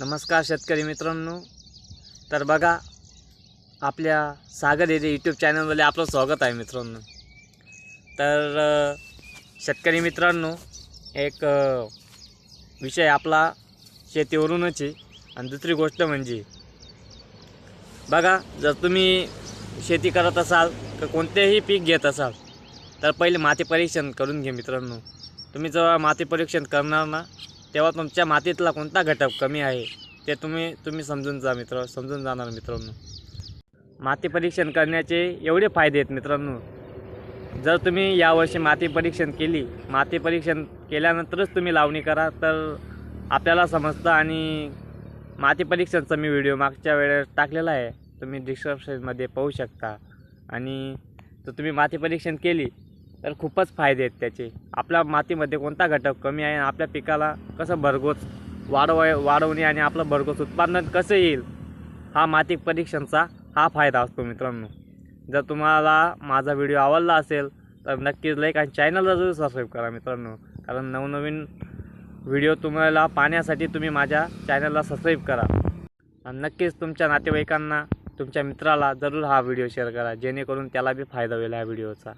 नमस्कार शेतकरी मित्रांनो. तर बघा आपल्या सागर येथे यूट्यूब चॅनलमध्ये आपलं स्वागत आहे मित्रांनो. तर शेतकरी मित्रांनो एक विषय आपला शेतीवरूनच आहे. आणि दुसरी गोष्ट म्हणजे बघा जर तुम्ही शेती करत असाल तर कोणतेही पीक घेत असाल तर पहिले माती परीक्षण करून घे मित्रांनो. तुम्ही जेव्हा माती परीक्षण करणार ना तेव्हा तुमच्या मातीतला कोणता घटक कमी आहे ते तुम्ही तुम्ही समजून जा मित्र समजून जाणार मित्रांनो. माती परीक्षण करण्याचे एवढे फायदे आहेत मित्रांनो. जर तुम्ही यावर्षी माती परीक्षण केली माती परीक्षण केल्यानंतरच तुम्ही लावणी करा तर आपल्याला समजतं आणि माती परीक्षणचा मी व्हिडिओ मागच्या वेळेस टाकलेला आहे. तुम्ही डिस्क्रिप्शनमध्ये पाहू शकता. आणि तर तुम्ही माती परीक्षण केली तर खूपच फायदे आहेत त्याचे. आपल्या मातीमध्ये कोणता घटक कमी आहे आणि आपल्या पिकाला कसं भरघोस वाढवाय वाढवणे आणि आपलं भरघोस उत्पादन कसं येईल हा माती परीक्षणचा हा फायदा असतो मित्रांनो. जर तुम्हाला माझा व्हिडिओ आवडला असेल तर नक्कीच लाईक आणि चॅनलला जरूर सबस्क्राईब करा मित्रांनो. कारण नवनवीन व्हिडिओ तुम्हाला पाहण्यासाठी तुम्ही माझ्या चॅनलला सबस्क्राईब करा. आणि नक्कीच तुमच्या नातेवाईकांना तुमच्या मित्राला जरूर हा व्हिडिओ शेअर करा जेणेकरून त्याला बी फायदा होईल ह्या व्हिडिओचा.